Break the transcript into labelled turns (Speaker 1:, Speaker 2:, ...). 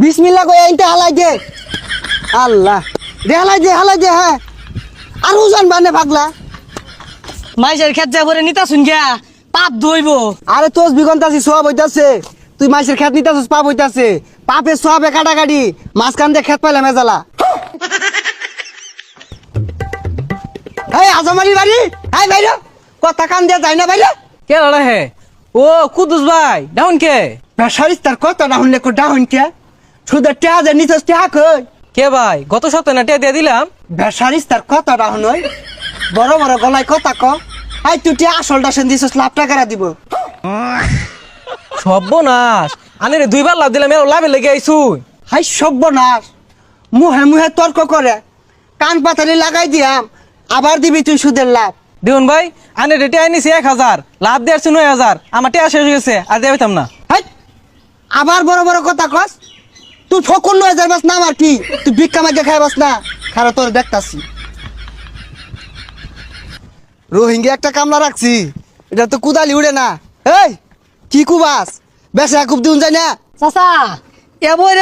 Speaker 1: বিসমিল্লা কই এইটা হালাই দে। আল্লাহ। দে হালাই দে হালাই দে হ্যাঁ। আর ওজন বানে পাগলা।
Speaker 2: মাইসের খেত যা ভরে নিতা শুন গিয়া পাপ ধইব।
Speaker 1: আরে তোস বিগন্তাছি সব হইতাছে। তুই মাছের খেত নিতাছিস পাপ হইতাছে। পাপে সবে কাটাকাটি মাঝখান দিয়ে খেত পাইলে মেজালা এই আজমারি বাড়ি? হাই বাইরে। কথা কান দিয়া যায় না বাইরে।
Speaker 3: কে লড়া হে? ও কুদুস ভাই ডাউন কে?
Speaker 1: বেসারিস তার কথা না শুনলে ডাউন কে? শুধু টেয়া যে নিতস টেয়া কই
Speaker 3: কে ভাই? গত সপ্তাহে না টিয়া দিয়ে দিলাম।
Speaker 1: বেসারিস তার কথা না শুনই বড় বড় গলায় কথা ক। হাই তুই টিয়া আসলটা সেন দিছস লাভ টাকারা দিব?
Speaker 3: সর্বনাশ আনে রে দুইবার লাভ দিলাম এর লাভে লেগে আইছু
Speaker 1: হাই সব্যনাশ। মুহে মুহে তর্ক করে। কান পাতানি লাগাই দিয়াম। আবার দিবি তুই সুদের লাভ।
Speaker 3: দেখুন ভাই আনে রে টিয়া নিছি এক হাজার লাভ দিয়েছি নয় হাজার। আমার টিয়া শেষ হয়ে গেছে আর দিয়ে না।
Speaker 1: হাই আবার বড় বড় কথা কস। তুই ফকর নয় যাইবাস না আমার কি? তুই ভিক্ষা মাগে খাইবাস না? খারা তোর দেখতাছি। রোহিঙ্গি একটা কামলা রাখছি। এটা তো কুদালি উড়ে না। এই, কি কুবাস? বেশ খুব দিন যায় না।
Speaker 2: চাচা এবারে